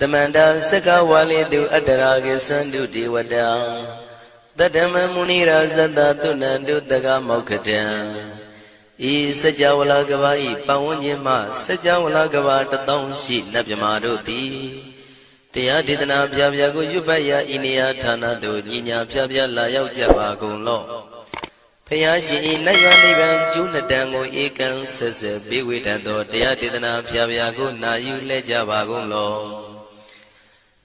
တမန္တာစကဝါလိတုအတ္တရာကိသန္တုဒေဝတာတတ္တမမုနိရာဇတသုဏန္တုတကမောက္ခတံဤစကြဝဠာကဘာဤပဝန်းကျင်မှစကြဝဠာကဘာတသောရှိနတ်မြမာတို့သည်တရားဒေသနာပြပြကိုရွတ်ပတ်ရာဤနေရာဌာနသို့ညီညာပြပြလာရောက်ကြပါကုန်လော့ဖျားရှင်ဤနတ်ရွာနိဗ္ဗာန်ကျိုးနှစ်တန်ကိုဧကံဆက်ဆက်ပေးဝေတတ်သောတရားဒေသနာပြပြကိုနာယူလဲကြပါကုန်လော့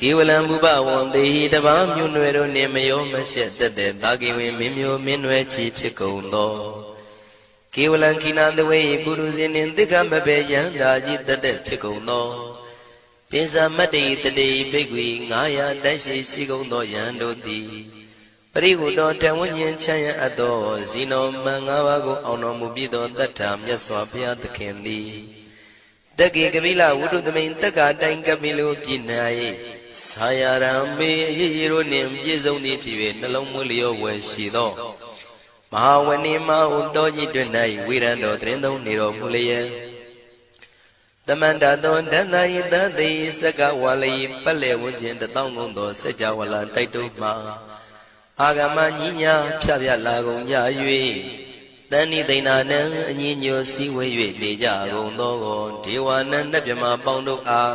ကေဝလံဘုပဝံတေဟိတပါမြို့နွယ်တို့နှင့်မယောမရှက်တက်တဲ့တာကေဝင်မင်းမျိုးမင်းနွယ်ချီဖြစ်ကုန်သောကေဝလံခိနာတဝေပုရုဇဉ်နှင့်တိကမဘေယံဓာကြီးတက်တဲ့ဖြစ်ကုန်သောပိစမတ္တိတတိဘိက္ခွေ900တိုက်ရှိရှိကုန်သောယံတို့သည်ပရိဟုတော်တဝဉ္ဉ္ချမ်းရအပ်သောဇီနောမန်၅ပါးကိုအောင်တော်မူပြီးသောတတ္ထာမြတ်စွာဘုရားသခင်သည်တက္ကေကပိလဝုဒ္ဓသမိန်တက္ကတိုင်ကပိလိုပြည်၌ သာယရံမေရေရေတို့နှင့်ပြည့်စုံသည်ဖြစ်၍နှလုံးမွေးလျောဝယ်ရှိသောမဟာဝဏိမဟုတောကြီးတွင်၌ဝိရံတော်တရင်သုံးနေတော်မူလျက်တမန္တသောဒန္တယတသိစကဝါလိပက်လေဝန်းကျင်တသောင်းကုန်သောစัจ java လာတိုက်တုမှအာဂမညီညာဖြဖြလာကုန်ကြ၍တဏိသိဏနံအညီညွတ်စည်းဝေး၍နေကြကုန်သောဒေဝနံနတ်မြမပေါင်းတို့အား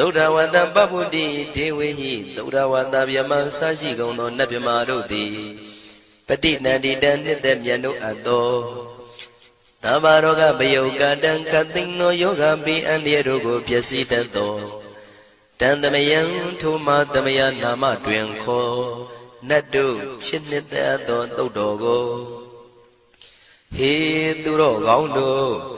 သုဒ္ဓဝတ္တပပ္ပုတိဒေဝေဟိသုဒ္ဓဝတ္တဗျမဆရှိကုန်သောနတ်ဗျမာတို့သည်ပฏิနန္တိတံနှစ်သက်မြတ်တို့အပ်သောသဗ္ဗရောဂပယုတ်ကတံခတ်သိမ်းသောယောဂပိအန္တရာတို့ကိုပျက်စီးတတ်သောတန်သမယံထိုမသမယနာမတွင်ခေါ်နတ်တို့ချစ်နှစ်သက်သောသုတ်တော်ကိုဟေသူတော်ကောင်းတို့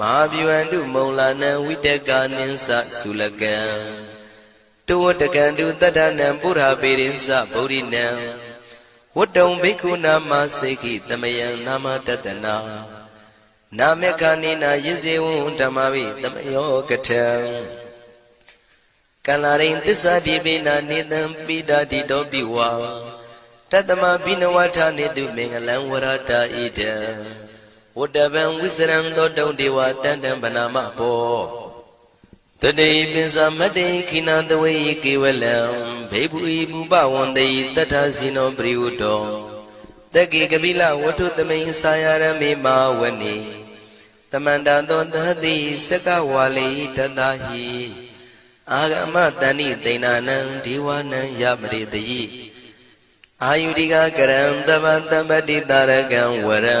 မဟာဗျဝန္တုမုံလာနံဝိတကနိသသုလကံတောတကံတုတတ္ထနံပုရပေရိသဗုဒ္ဓိနံဝတ္တုံဘိက္ခုနာမစေခိတမယံနာမတတနာနာမေခဏိနာယဇေဝံဓမ္မဝိတမယောကထံကလရိန်သစ္စာတိပိနာနေတံပိတာတိတောပိဝါတတမဘိနဝထနေတုမင်္ဂလံဝရတာဣဒံ ဝတ္တဗံဝိစရံသောတုံဒေဝတန်တံဗနာမဘောတတိပိစမတ္တိခိနာတဝေကေဝလံဘေဘူဤဘူပဝန္တိတတ္ထဇိနောပရိဝတ္တောတက္ကိကပိလဝတ္ထုသမိန်စာယရမေမာဝနိတမန္တသောသတိစကဝါလိတတဟိအာဂမတဏိသိဏနံဒီဝနံယပရိတယိအာယုရိကကရံတမတမ္ပတိတာရကံဝရံ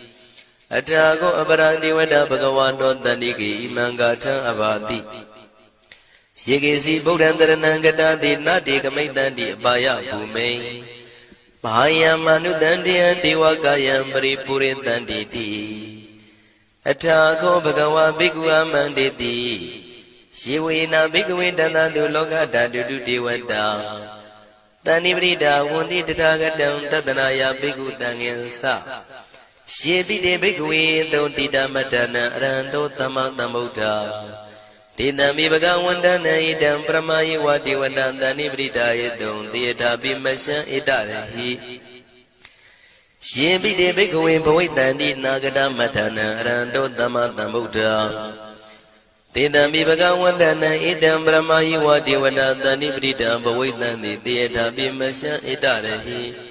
အထာကောအပရာတိဝတဘဂဝါတောတဏိကေဣမံဂါထံအဘာတိယေကေစီဗုဒ္ဓံတရဏံကတာတိနတေကမိတ္တံတိအပါယဘူမိန်ဘာယံမနုတံတယံဒေဝကာယံပရိပုရိတံတိတိအထာခောဘဂဝါဘိက္ခုအမန္တေတိယေဝေနာဘိက္ခဝေတန္တတုလောကဓာတုတုဒေဝတာတဏိပရိဒါဝန္တိတထာဂတံတတနာယဘိက္ခုတံငင်္စ ရှေပိတေဘိက္ခဝေသုံတိတမတ္တနံအရဟံတောသမ္မာသမ္ဗုဒ္ဓဒေတံမိဘဂဝန္တနံဣတံပရမယေဝဒေဝတံတဏိပရိဒါယေတုံတေတာပိမရှံဣတရဟိရှင်ပိတေဘိက္ခဝေဘဝိတန္တိနာဂတမတ္တနံအရဟံတောသမ္မာသမ္ဗုဒ္ဓတေတံမိဘဂဝန္တနံဣတံပရမယေဝဒေဝတံတဏိပရိဒံဘဝိတံတိတေတာပိမရှံဣတရဟိ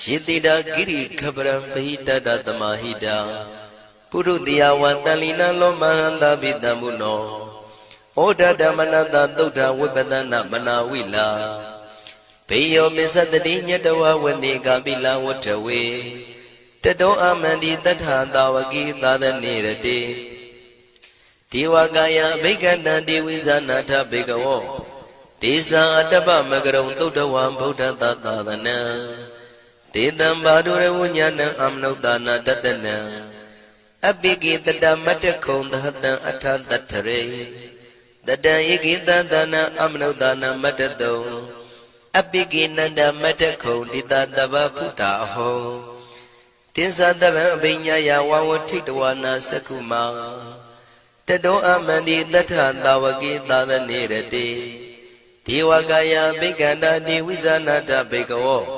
ယေတိတာကိရိခပရံပဟိတတသမဟိတံပုရုတိယဝတန်လီနာလောမဟန္တာပိတံဘုနောဩဒဓမ္မနတသုဒ္ဓဝိပဒနာမနာဝိလာဘေယောမစ္စတတိညတဝဝနေကာပိလဝတ္ထဝေတတောအမန္တိတထသာဝကိသာသနေရတိဒေဝကာယအဘိက္ခန္တဒေဝိဇာနာထဘေကဝောဒေဇာအတ္တပမကရုံသုဒ္ဓဝံဗုဒ္ဓသာသာသနံ ဒေတံဘာဒုရဝဉာဏံအမနုဿာနာတတနံအပိကိတတမတ္တခုံသဟတံအထတတ္ထရေတတံဧကိတသနာအမနုဿာနာမတ္တတုံအပိကိနန္ဒမတ္တခုံတိတတဗ္ဗဗုဒ္ဓအဟောတင်္ဇတဗံအဘိညာယဝဝထိတဝနာသက္ကုမာတတောအမန္တိတထသာဝကိသာသနေရတိဒေဝကာယဘိက္ခန္တာဒေဝိဇာနာတဘေကဝော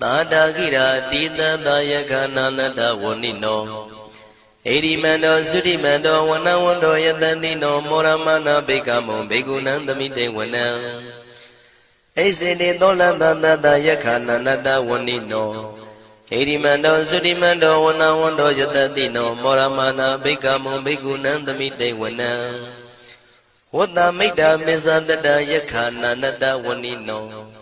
သာတာကိရာတိတသယကနာနတဝဏိနောဣရိမန္တောသုတိမန္တောဝနဝန္တောယတတိနောမောရမနာဘေကမောဘေကုဏံသမိတေဝနံဣစေတေသောလတတတယခာနန္တဝဏိနောဣရိမန္တောသုတိမန္တောဝနဝန္တောယတတိနောမောရမနာဘေကမောဘေကုဏံသမိတေဝနံဝတ္တမိတ်တာမေဇတတယခာနန္တဝဏိနော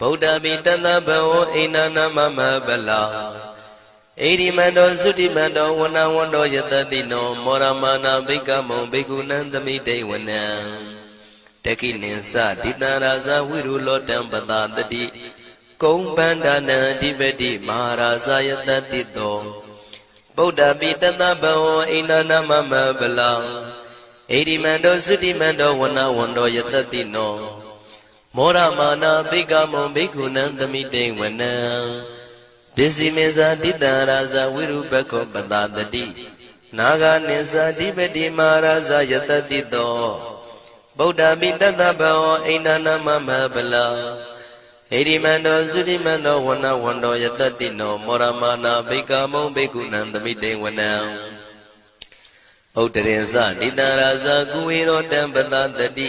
ဗုဒ္ဓပိတသဘဝအိနာနာမမဗလာဣရိမန္တောသုတိမန္တောဝနဝန္တောယတတိနောမောရမနာဘိကမောဘိကုဏံသမိတေဝနံတကိနိသတိတံရာဇဝိရုလောတံပတာတတိကုံပန္ဒနံအဓိပတိမဟာရာဇယတတိတောဗုဒ္ဓပိတသဘဝအိနာနာမမဗလာဣရိမန္တောသုတိမန္တောဝနဝန္တောယတတိနော မောရမာနာဘိကမောဘိက္ခုနံသမိတေဝနံပစ္စည်းမေဇာတိတံရာဇဝိရုပခောပတတတိနာဂနိသတိပတိမာရာဇယတတိတောဗုဒ္ဓပိတတဘောအိန္ဒနာမမဗလာဣရိမန္တောသုတိမန္တောဝနဝန္တောယတတိနောမောရမာနာဘိကမောဘိက္ခုနံသမိတေဝနံဥဒ္ဒရင်ဇတိတံရာဇကုဝေရောတံပတတတိ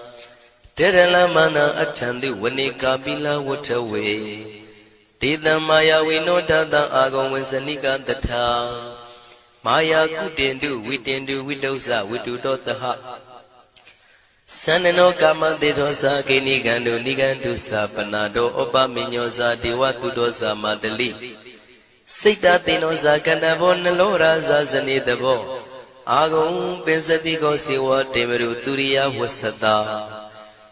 တေရလမနာအထံတိဝနေကာပိလဝထဝေဒေတံမာယဝိနောတတံအာဂုံဝဇနိကတထာမာယာကုတင်တုဝိတင်တုဝိတုဇဝိတုတောတဟသန္နနောကာမတေသောသာကိနိကံတုနိကံတုသာပနာတောဩပမညောသာဒေဝတုတောသာမတလိစိတ်တသေနောသာကန္တဘောနလောရာဇာဇနေတဘောအာဂုံပင်စတိကောစေဝတေမရုသူရိယဝဆတာ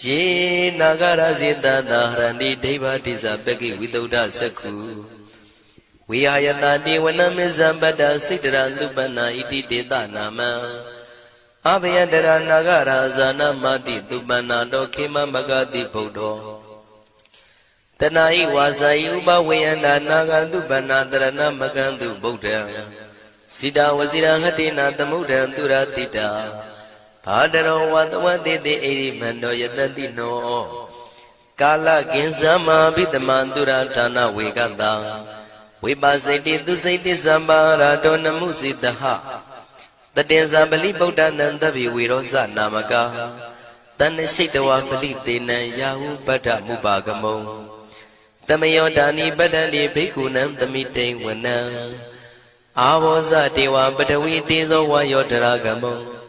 ယေနာဂရဇေတတာဟရဏိဒိဗ္ဗတိဇပကိဝိတုဒ္ဓသက္ခုဝိဟာယတတိဝနမေဇံပတ္တစိတရသုပနာဣတိတေတနာမံအဘယတရနာဂရာဇာနမတိသုပနာတောခေမမဂတိဗုဒ္ဓောတဏှာဤဝါစာဤဥပဝေယန္တာနာဂတုပနာတရဏမကံတုဗုဒ္ဓံစိတဝစီရဟတိနာသမုဒ္ဒံသူရတိတာ ဘာတရောဝတဝတိတိဣရိမန္တောယတတိနောကာလကင်္စမဘိတမန္တုရဌာနဝေကတံဝိပါစိတိသူစိတိသမ္ပါရာတောနမှုစိတဟတတင်္ဇာပလိဗုဒ္ဓနံတဗိဝေရောဇနာမကာတဏ္ဏရှိတဝပလိတေနံယာဟုပတ္ထမုပါကမုံတမယောဒာနိပတ္တတိဘိက္ခုနံသမိတိန်ဝနံအာဘောဇတေဝပတဝီတေဇောဝါယောတရာကမုံ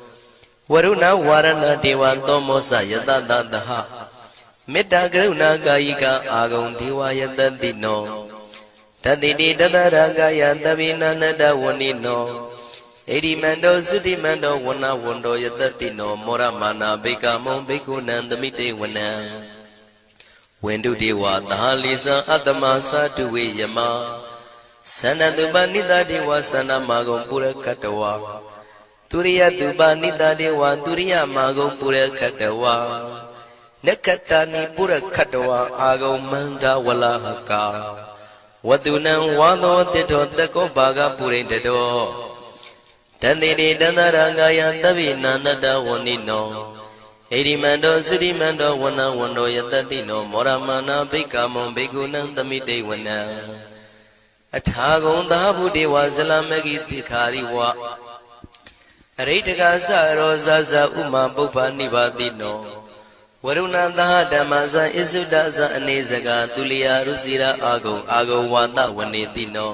ဝရုဏဝါရဏတေဝသောမောဇယတတတဟမေတ္တာကရုဏာကာယိကအာဂုံဒေဝယတတိနောတတိတိတတရကာယသဗ္ဗိနန္တဝဏိနောဣရိမန္တောသုတိမန္တောဝနဝန္တောယတတိနောမောရမာနာဘေကမုံဘေကုဏံသမိတေဝနံဝန္တုတေဝသဟာလိဇံအတ္တမသတုဝေယမသန္တတုပနိတတေဝသန္နမာဂုံပုရခတဝါ သူရိယသူပါနိတတေဝသူရိယမာဂုံပုရခတဝါနက္ခတနိပုရခတဝါအာဂုံမန္တဝလဟကာဝတုနံဝါသောတိတောတကောဘာကပုရိတတောတန်တိတေတန္တရာကာယသဗ္ဗိနာနတဝဏိနောဣတိမန္တောသုတိမန္တောဝနဝန္တောယတတိနောမောရမနာဘိက္ခမွန်ဘိက္ခုနံသမိတေဝနံအထာဂုံသာဘုဒေဝဇလမဂိတိခာရိဝ အရိတကသရောဇဇဥမာပုပ္ပနိဗ္ဗာတိနောဝရုဏသဟဓမ္မဇဣစုဒဇအနေစကသူလျာရုစီရာအာဂုံအာဂုံဝါဒဝနေတိနော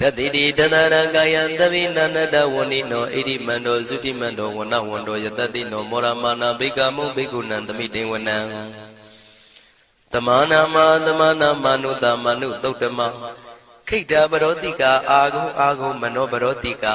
တတိတိတတရကာယံသဗ္ဗိနန္တဝဏိနောဣတိမန္တောသုတိမန္တောဝနဝန္တောယတတိနောမောရမာနာဘိကမုဘိက္ခုနံသမိတေဝနံတမနာမသမနာမနုတမနုသုတ်တမခိတ္တပရောတိကာအာဂုံအာဂုံမနောပရောတိကာ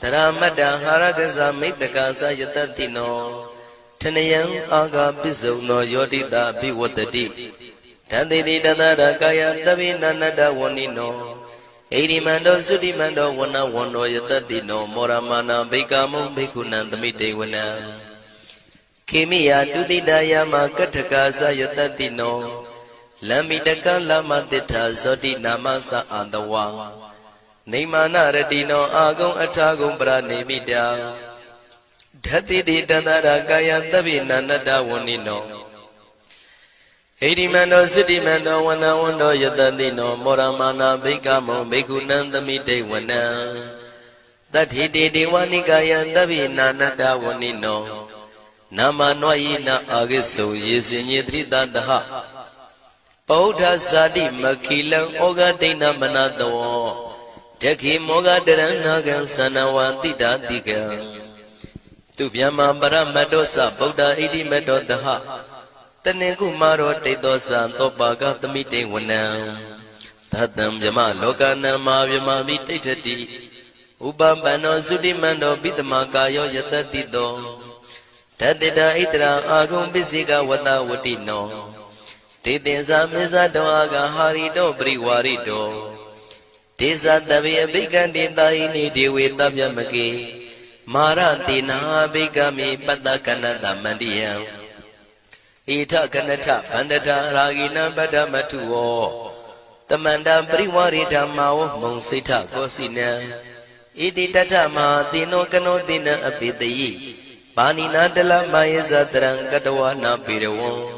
တရမတ္တဟာရကဇမိတ္တကာသယတတိနောထနယံအာဂပစ္စုံနောယောတိတာဘိဝတ္တိတန်တိတိတသရကာယသဗ္ဗိနန္တဝဏိနောဣရိမန္တောသုတိမန္တောဝနဝန္တောယတတိနောမောရမနာဘိကာမုံဘိက္ခုနံသမိတေဝနံခေမိယတုတိတယမကထကာသယတတိနောလမ္မိတကလမတိထာဇောတိနာမသအာတဝါ နေမာနရတိနောအာဂုံအထာဂုံပရနေမိတံဓတ္တိတိတန္တရာကာယသဗ္ဗိနန္တဝဏိနောဣတိမန္တောစိတိမန္တောဝနဝန္တောယတတိနော မောရမာနာဘိကမောဘိက္ခုနံသမိတေဝနံတတိတိဒေဝနိကာယသဗ္ဗိနာနတဝဏိနောနာမနွာယိနအာဂိစုံယေစင်ညေတိတတဟပောဓဇာတိမခိလံဩဃဒိဏမနတော တခိမောဃတရဏကံသနဝတိတာတိကံသူဗျမပရမတ္တောသဗုဒ္ဓဣတိမတ္တောတဟတနေကုမာရောတိတ်သောသံသောပါကသမိတေဝနံသတံဗျမလောကနံမာဗျမမိတိဋ္ဌတိဥပပန္နောသုတိမန္တောပိတမကာယောယတတိတောတတိတာဣတရာအာဂုံပစ္စေကဝတဝတိနောဒေသင်္စာမေဇတောအာဂဟာရိတောပရိဝါရိတော ဒေသတဗေအဘိကံတေတာဟိနိဒေဝေတဗျမကေမာရတိနာဘိကမိပတ္တကနတမန္တိယံဣထကနထဗန္တတာရာဂိနံပတ္တမထုဝောတမန္တပရိဝရိဓမ္မာဝမုံစိဋ္ဌကောစီနံဣတိတထမဟာတိနောကနောတိနံအပိတယိပါဏိနာတလမယေဇတရံကတဝနာပေရဝံ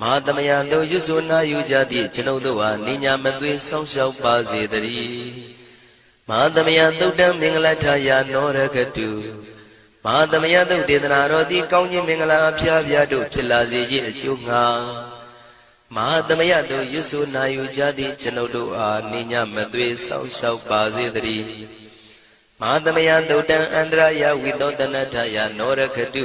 မဟာသမယသုတ်ရွတ်ဆိုနာယူကြသည့်ကျွန်ုပ်တို့ဟာနိညာမသွေဆောင်းလျှောက်ပါစေတည်းမဟာသမယသုတ်တံမင်္ဂလထယာနောရခတုမဟာသမယသုတ်ဒေသနာတော်တိကောင်းခြင်းမင်္ဂလာအဖျားဖျားတို့ဖြစ်လာစေခြင်းအကျိုးငါမဟာသမယတို့ရွတ်ဆိုနာယူကြသည့်ကျွန်ုပ်တို့အားနိညာမသွေဆောင်းလျှောက်ပါစေတည်းမဟာသမယသုတ်တံအန္တရာယဝိသောတနထယာနောရခတု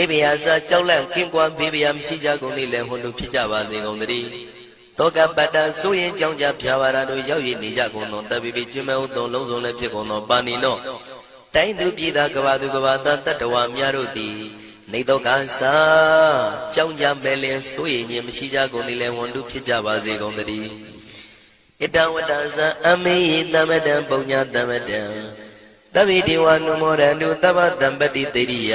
နေဗျာစာကြောက်လန့်ကင်းကွာဘေးဗျာမရှိကြကုန်သည်လည်းဟွန်တို့ဖြစ်ကြပါစေကုန်သတည်းတောကပတ္တဆိုရင်ကြောင့်ကြဖြာပါရတို့ရောက်ရည်နေကြကုန်သောတပိပိကျွမဲဥသုံးလုံးစုံလည်းဖြစ်ကုန်သောပါဏိနောတိုင်းသူပြည်သားကဘာသူကဘာသားတတ္တဝါများတို့သည်နေတော့ကစားကြောင့်ကြမဲ့လင်ဆိုရင်ခြင်းမရှိကြကုန်သည်လည်းဝန်တုဖြစ်ကြပါစေကုန်သတည်းဣတဝတ္တဇံအမေယသမတံပုံညာသမတံတဗိဒေဝနုမောရန္တုသဗ္ဗတံပတိတေရိယ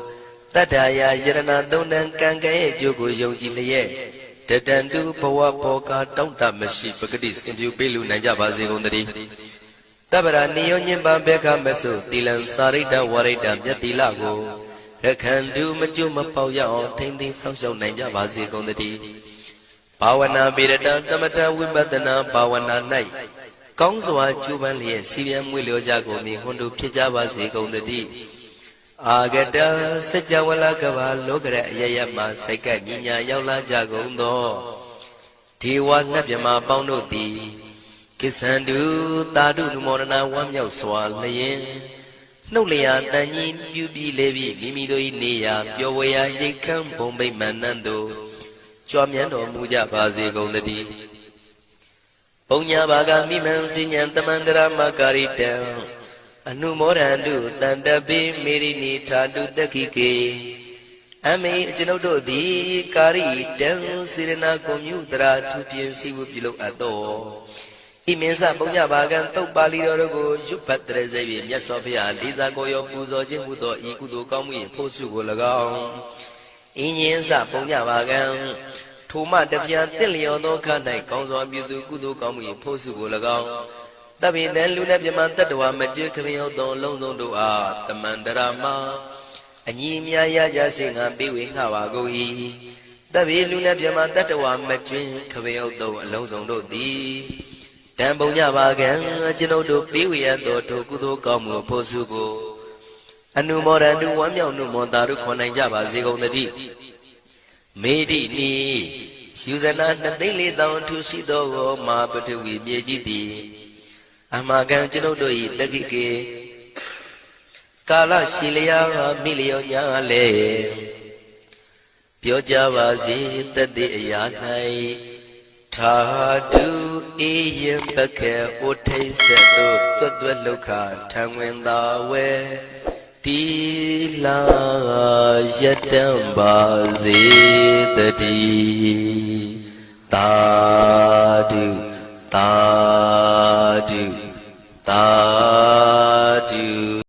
တတ္တယာယရဏသုံးတန်ကံကဲ့ရဲ့အကျိုးကိုယုံကြည်လျက်တတန်တုဘဝဘောကာတောင့်တမရှိပဂတိစင်ပြူပေးလူနိုင်ကြပါစေကုန်သတည်းတပ္ပရာနိယောညင်ပံဘေခမဆုသီလံစာရိတ္တဝရိတ္တမြတ်တိလကိုရခန္တုမကျွတ်မပေါက်ရအောင်ထိမ့်သိမ်းဆောက်ရှောက်နိုင်ကြပါစေကုန်သတည်းဘာဝနာပိရတံသမထဝိပဿနာဘာဝနာ၌ကောင်းစွာကျူးပန်းလျက်စီပြန်မွေလျောကြကုန်သည်ဟွန်တို့ဖြစ်ကြပါစေကုန်သတည်း အာဂတစัจ java လကဘာလောကရအယယမစိတ်ကညညာရောက်လာကြကုန်သောဒေဝနတ်မြမပေါင်းတို့သည်ကိစ္ဆန္တုတာတုနမောရဏဝမ်းမြောက်စွာလျင်နှုတ်လျာတန်ကြီးပြူပြီးလေပြီးမိမိတို့၏နေရာပျော်ဝေရာရိတ်ခမ်းဘုံဗိမာန်နန်းတို့ကြွမြန်းတော်မူကြပါစေကုန်သတည်းပုံညာဘာကမိမံစဉ္ဉံတမန္တရမကာရိတံ အနုမောဒန္တုတန်တပိမေရိနိထာတုတက္ခိကေအမေကျွန်ုပ်တို့သည်ကာရိတံစေရနာကွန်မြူတရာသူပြင်စီဝပြုလုပ်အပ်တော်ဣမင်းစပုံညဘာကံတုတ်ပါဠိတော်တို့ကိုရွတ်ဖတ်တရစေပြီးမြတ်စွာဘုရားလေးစားကိုရောပူဇော်ခြင်းမှုသောဤကုသိုလ်ကောင်းမှု၏ဖို့စုကို၎င်းအင်းရင်စပုံညဘာကံထိုမှတပြန်တစ်လျော်သောခ၌ကောင်းစွာပြုသူကုသိုလ်ကောင်းမှု၏ဖို့စုကို၎င်း တပိတံလူနဲ့မြမတတ္တဝမကျွခမယောသောလုံးစုံတို့အားတမန္တရာမအညီမြာရကြစေငါပေးဝေငှပါကုန်၏တပိလူနဲ့မြမတတ္တဝမကျွင်းခမယောသောအလုံးစုံတို့သည်တံပုံညပါကံကျွန်ုပ်တို့ပေးဝေရသောထိုကုသိုလ်ကောင်းမှုဖို့စုကိုအနုမောဒန္တုဝမ်းမြောက်နှုမောတာတို့ခွန်နိုင်ကြပါစေကုန်သတည်းမေတိနီယူဇနာနှစ်သိန်းလေးတောင်ထူရှိသောမာပထဝီမြေကြီးသည် အမကံကျွန်ုပ်တို့၏တက္ကိကေကာလရှိလျာမိလျောညာလေပြောကြပါစေတတိအရာ၌ထာတုအေယံပကေဩထိတ်ဆက်တို့တွတ်တွတ်လုခထံဝင်သာဝဲတီလာယတံပါစေတတိတာတုတာတု Tati